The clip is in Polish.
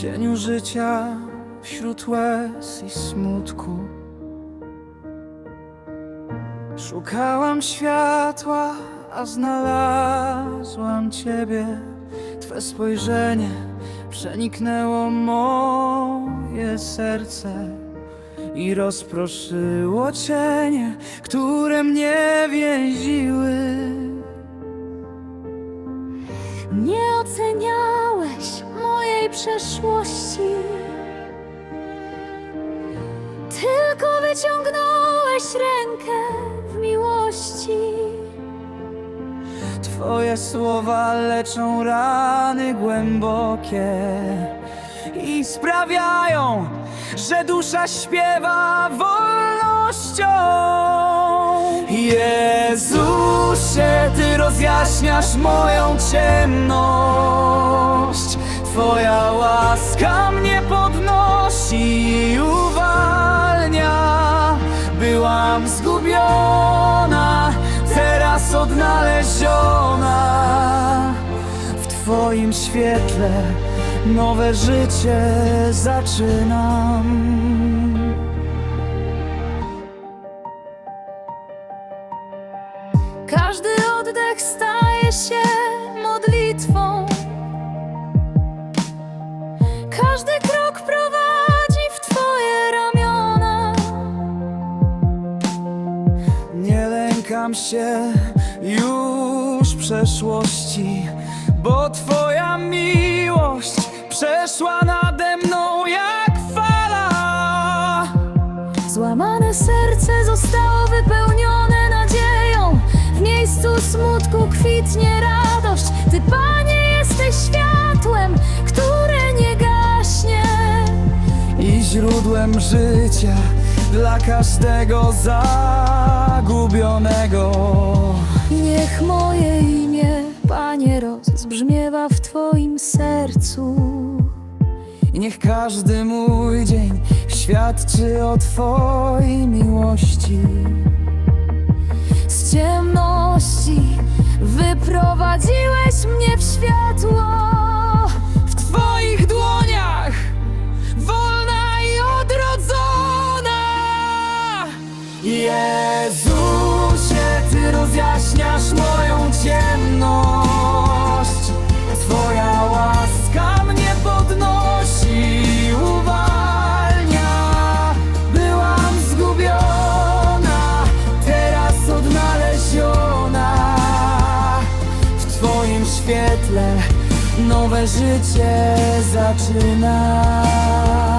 cieniu życia, wśród łez i smutku. Szukałam światła, a znalazłam Ciebie. Twe spojrzenie przeniknęło moje serce i rozproszyło cienie, które mnie więziły. Przeszłości, tylko wyciągnąłeś rękę w miłości. Twoje słowa leczą rany głębokie i sprawiają, że dusza śpiewa wolnością. Jezusie, Ty rozjaśniasz moją ciemność. Twoja łaska mnie podnosi i uwalnia. Byłam zgubiona, teraz odnaleziona. W Twoim świetle nowe życie zaczynam. Każdy oddech staje się modlitwą. Lękam się już przeszłości, bo Twoja miłość przeszła nade mną jak fala. Złamane serce zostało wypełnione nadzieją. W miejscu smutku kwitnie radość. Ty, Panie, jesteś światłem, które nie gaśnie. i źródłem życia dla każdego zagubionego. Niech moje imię, Panie, rozbrzmiewa w Twoim sercu. Niech każdy mój dzień świadczy o Twojej miłości. Z ciemności wyprowadziłeś mnie w światło. Świetle nowe życie zaczyna.